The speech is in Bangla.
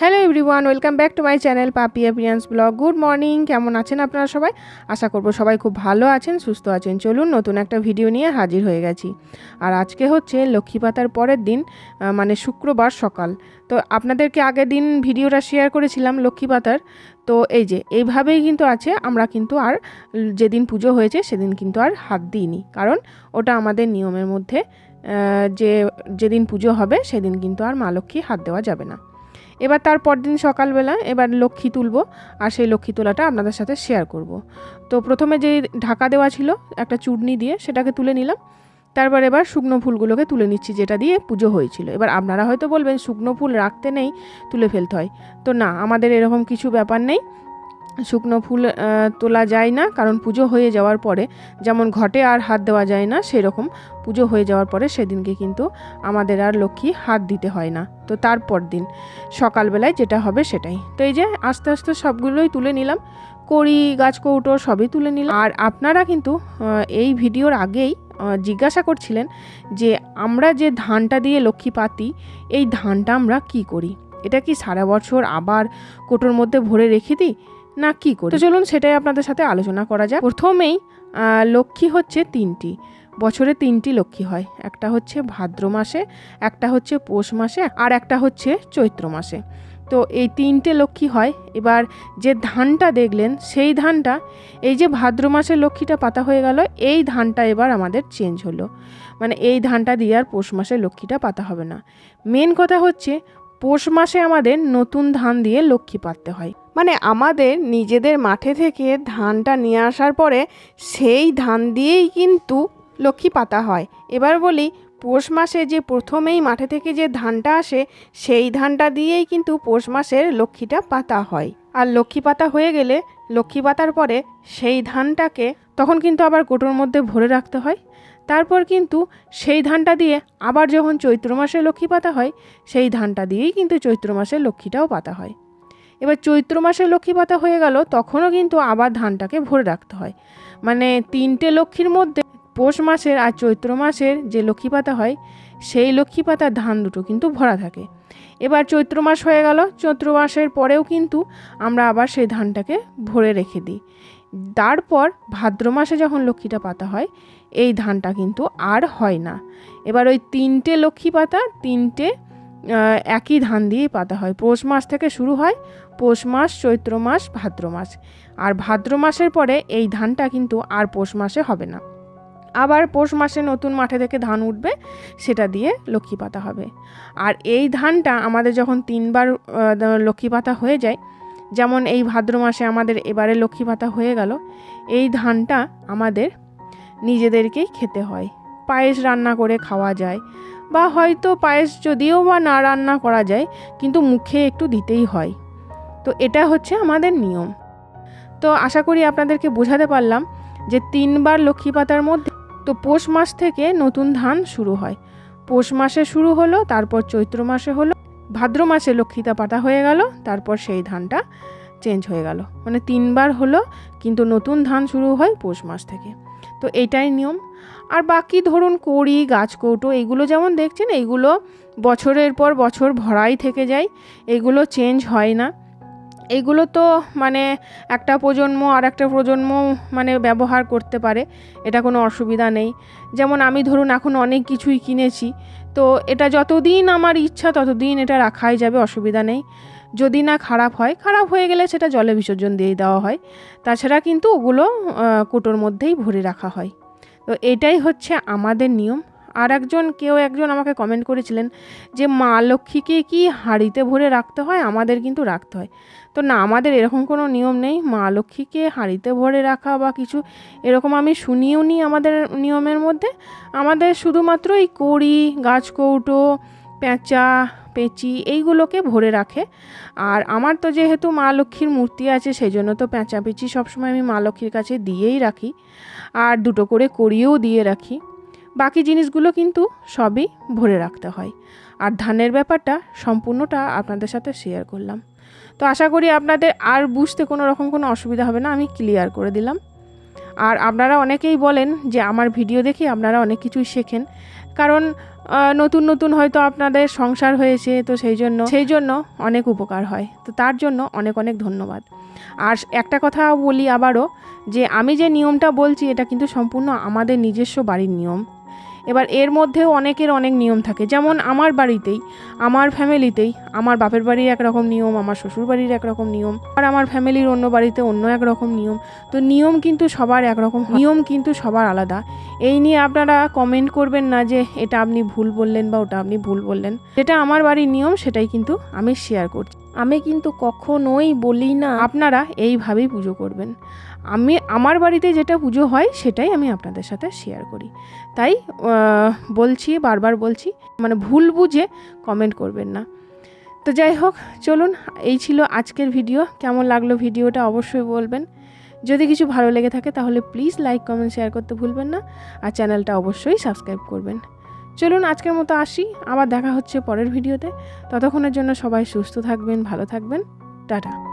Hello everyone welcome back to my channel puppy appearance blog good morning কেমন আছেন আপনারা সবাই? আশা করব সবাই খুব ভালো আছেন, সুস্থ আছেন। চলুন নতুন একটা ভিডিও নিয়ে হাজির হয়ে গেছি। আর আজকে হচ্ছে লক্ষ্মী পাতার পরের দিন মানে শুক্রবার সকাল। তো আপনাদেরকে আগের দিন ভিডিওটা শেয়ার করেছিলাম লক্ষ্মী পাতার। তো এই যে, এইভাবেই কিন্তু আছে, আমরা কিন্তু আর যেদিন পুজো হয়েছে সেদিন কিন্তু আর হাত দিইনি। কারণ ওটা আমাদের নিয়মের মধ্যে যে, যেদিন পুজো হবে সেদিন কিন্তু আর মা লক্ষ্মী হাত দেওয়া যাবে না। এবার তার পরদিন সকালবেলা এবার লক্ষ্মী তুলব আর সেই লক্ষ্মী তোলাটা আপনাদের সাথে শেয়ার করব। তো প্রথমে যে ঢাকা দেওয়া ছিল, একটা চুটনি দিয়ে সেটাকে তুলে নিলাম। তারপর এবার শুকনো ফুলগুলোকে তুলে নিচ্ছি, যেটা দিয়ে পুজো হয়েছিল। এবার আপনারা হয়তো বলবেন, শুকনো ফুল রাখতে নেই, তুলে ফেলতে হয়। তো না, আমাদের এরকম কিছু ব্যাপার নেই। শুকনো ফুল তোলা যায় না, কারণ পুজো হয়ে যাওয়ার পরে যেমন ঘটে আর হাত দেওয়া যায় না, সেরকম পুজো হয়ে যাওয়ার পরে সেদিনকে কিন্তু আমাদের আর লক্ষ্মী হাত দিতে হয় না। তো তারপর দিন, সকালবেলায় যেটা হবে সেটাই। তো এই যে আস্তে আস্তে সবগুলোই তুলে নিলাম, কড়ি, গাছ কৌটো সবই তুলে নিলাম। আর আপনারা কিন্তু এই ভিডিওর আগেই জিজ্ঞাসা করছিলেন যে আমরা যে ধানটা দিয়ে লক্ষ্মী পাতি, এই ধানটা আমরা কি করি? এটা কি সারা বছর আবার কোটোর মধ্যে ভরে রেখে দিই? না কি করি? তো চলুন সেটাই আপনাদের সাথে আলোচনা করা যাক। প্রথমেই লক্ষ্মী হচ্ছে তিনটি। বছরে তিনটি লক্ষ্মী হয়। একটা হচ্ছে ভাদ্র মাসে, একটা হচ্ছে পৌষ মাসে, আর একটা হচ্ছে চৈত্র মাসে। তো এই তিনটে লক্ষ্মী হয়। এবার যে ধানটা দেখলেন, সেই ধানটা, এই যে ভাদ্র মাসের লক্ষ্মীটা পাতা হয়ে গেল, এই ধানটা এবার আমাদের চেঞ্জ হলো। মানে এই ধানটা দিয়ে আর পৌষ মাসের লক্ষ্মীটা পাতা হবে না। মেন কথা হচ্ছে, পৌষ মাসে আমাদের নতুন ধান দিয়ে লক্ষ্মী পাততে হয়। মানে আমাদের নিজেদের মাঠে থেকে ধানটা নিয়ে আসার পরে সেই ধান দিয়েই কিন্তু লক্ষ্মী পাতা হয়। এবার বলি, পৌষ মাসে যে প্রথমেই মাঠে থেকে যে ধানটা আসে, সেই ধানটা দিয়েই কিন্তু পৌষ মাসের লক্ষ্মীটা পাতা হয়। আর লক্ষ্মী পাতা হয়ে গেলে লক্ষ্মী পাতার পরে সেই ধানটাকে তখন কিন্তু আবার কোটোর মধ্যে ভরে রাখতে হয়। তারপর কিন্তু সেই ধানটা দিয়ে আবার যখন চৈত্র মাসে লক্ষ্মী পাতা হয়, সেই ধানটা দিয়েই কিন্তু চৈত্র মাসে লক্ষ্মীটাও পাতা হয়। এবার চৈত্র মাসে লক্ষ্মী পাতা হয়ে গেল, তখনও কিন্তু আবার ধানটাকে ভরে রাখতে হয়। মানে তিনটে লক্ষ্মীর মধ্যে পৌষ মাসের আর চৈত্র মাসের যে লক্ষ্মী পাতা হয়, সেই লক্ষ্মী পাতার ধান দুটো কিন্তু ভরা থাকে। এবার চৈত্র মাস হয়ে গেল, চৈত্র মাসের পরেও কিন্তু আমরা আবার সেই ধানটাকে ভরে রেখে দিই। তারপর ভাদ্র মাসে যখন লক্ষ্মীটা পাতা হয়, এই ধানটা কিন্তু আর হয় না। এবার ওই তিনটে লক্ষ্মী পাতা, তিনটে একই ধান দিয়েই পাতা হয়। পৌষ মাস থেকে শুরু হয়, পৌষ মাস, চৈত্র মাস, ভাদ্র মাস। আর ভাদ্র মাসের পরে এই ধানটা কিন্তু আর পৌষ মাসে হবে না। আবার পৌষ মাসে নতুন মাঠে থেকে ধান উঠবে, সেটা দিয়ে লক্ষ্মী পাতা হবে। আর এই ধানটা আমাদের যখন তিনবার লক্ষ্মী পাতা হয়ে যায়, যেমন এই ভাদ্র মাসে আমাদের এবারে লক্ষ্মী পাতা হয়ে গেল, এই ধানটা আমাদের নিজেদেরকেই খেতে হয়। পায়েস রান্না করে খাওয়া যায় বা হয়তো পায়েস যদিও বা না রান্না করা যায়, কিন্তু মুখে একটু দিতেই হয়। তো এটা হচ্ছে আমাদের নিয়ম। তো আশা করি আপনাদেরকে বোঝাতে পারলাম যে তিনবার লক্ষ্মী পাতার মধ্যে তো পৌষ মাস থেকে নতুন ধান শুরু হয়। পৌষ মাসে শুরু হলো, তারপর চৈত্র মাসে হলো, ভাদ্র মাসে লক্ষ্মীতা পাতা হয়ে গেল, তারপর সেই ধানটা চেঞ্জ হয়ে গেল। মানে তিনবার হলো, কিন্তু নতুন ধান শুরু হয় পৌষ মাস থেকে। তো এটাই নিয়ম। আর বাকি ধরুন কড়ি গাছ কৌটো এগুলো যেমন দেখছেন এইগুলো বছরের পর বছর ভরাই থেকে যায়, এগুলো চেঞ্জ হয় না। এগুলো তো মানে একটা প্রজন্ম আর একটা প্রজন্ম মানে ব্যবহার করতে পারে, এটা কোনো অসুবিধা নেই। যেমন আমি ধরুন এখন অনেক কিছুই কিনেছি, তো এটা যতদিন আমার ইচ্ছা ততদিন এটা রাখাই যাবে, অসুবিধা নেই। যদি না খারাপ হয়, খারাপ হয়ে গেলে সেটা জলে বিসর্জন দিয়ে দেওয়া হয়। তাছাড়া কিন্তু ওগুলো কোটোর মধ্যেই ভরে রাখা হয়। তো এটাই হচ্ছে আমাদের নিয়ম। আর একজন কেউ একজন আমাকে কমেন্ট করেছিলেন যে, মা লক্ষ্মীকে কি হাঁড়িতে ভরে রাখতে হয়? আমাদের কিন্তু রাখতে হয়। তো না, আমাদের এরকম কোনো নিয়ম নেই। মা লক্ষ্মীকে হাঁড়িতে ভরে রাখা বা কিছু এরকম আমি শুনিও নি আমাদের নিয়মের মধ্যে। আমাদের শুধুমাত্র এই কড়ি গাছ কৌটো পেঁচা পেঁচি এইগুলোকে ভরে রাখে। আর আমার তো যেহেতু মা লক্ষ্মীর মূর্তি আছে সেই জন্য তো পেঁচা পেঁচি সবসময় আমি মা লক্ষ্মীর কাছে দিয়েই রাখি। আর দুটো করে করিয়েও দিয়ে রাখি। বাকি জিনিসগুলো কিন্তু সবই ভরে রাখতে হয়। আর ধানের ব্যাপারটা সম্পূর্ণটা আপনাদের সাথে শেয়ার করলাম। তো আশা করি আপনাদের আর বুঝতে কোনো রকম কোনো অসুবিধা হবে না, আমি ক্লিয়ার করে দিলাম। আর আপনারা অনেকেই বলেন যে আমার ভিডিও দেখে আপনারা অনেক কিছুই শেখেন। কারণ নতুন নতুন হয়তো আপনাদের সংসার হয়েছে, তো সেই জন্য সেই জন্য অনেক উপকার হয়। তো তার জন্য অনেক অনেক ধন্যবাদ। আর একটা কথা বলি আবারও, যে আমি যে নিয়মটা বলছি, এটা কিন্তু সম্পূর্ণ আমাদের নিজস্ব বাড়ির নিয়ম। এবার এর মধ্যেও অনেকের অনেক নিয়ম থাকে। যেমন আমার বাড়িতেই, আমার ফ্যামিলিতেই আমার বাপের বাড়ির একরকম নিয়ম, আমার শ্বশুর বাড়ির একরকম নিয়ম, আর আমার ফ্যামিলির অন্য বাড়িতে অন্য একরকম নিয়ম। তো নিয়ম কিন্তু সবার একরকম। নিয়ম কিন্তু সবার আলাদা। এই নিয়ে আপনারা কমেন্ট করবেন না যে এটা আপনি ভুল বললেন বা ওটা আপনি ভুল বললেন। যেটা আমার বাড়ির নিয়ম, সেটাই কিন্তু আমি শেয়ার করছি। আমি কিন্তু কখনোই বলি না, আপনারা এইভাবেই পুজো করবেন। আমি, আমার বাড়িতে যেটা পুজো হয়, সেটাই আমি আপনাদের সাথে শেয়ার করি। তাই বলছি, বারবার বলছি মানে ভুল বুঝে কমেন্ট করবেন না। তো যাই হোক, চলুন, এই ছিল আজকের ভিডিও কেমন লাগল ভিডিওটা অবশ্যই বলবেন। যদি কিছু ভালো লেগে থাকে, তাহলে প্লিজ লাইক কমেন্ট শেয়ার করতে ভুলবেন না। আর চ্যানেলটা অবশ্যই সাবস্ক্রাইব করবেন। চলুন আজকের মতো আসি, আবার দেখা হচ্ছে পরের ভিডিওতে। ততক্ষণের জন্য সবাই সুস্থ থাকবেন, ভালো থাকবেন। টাটা।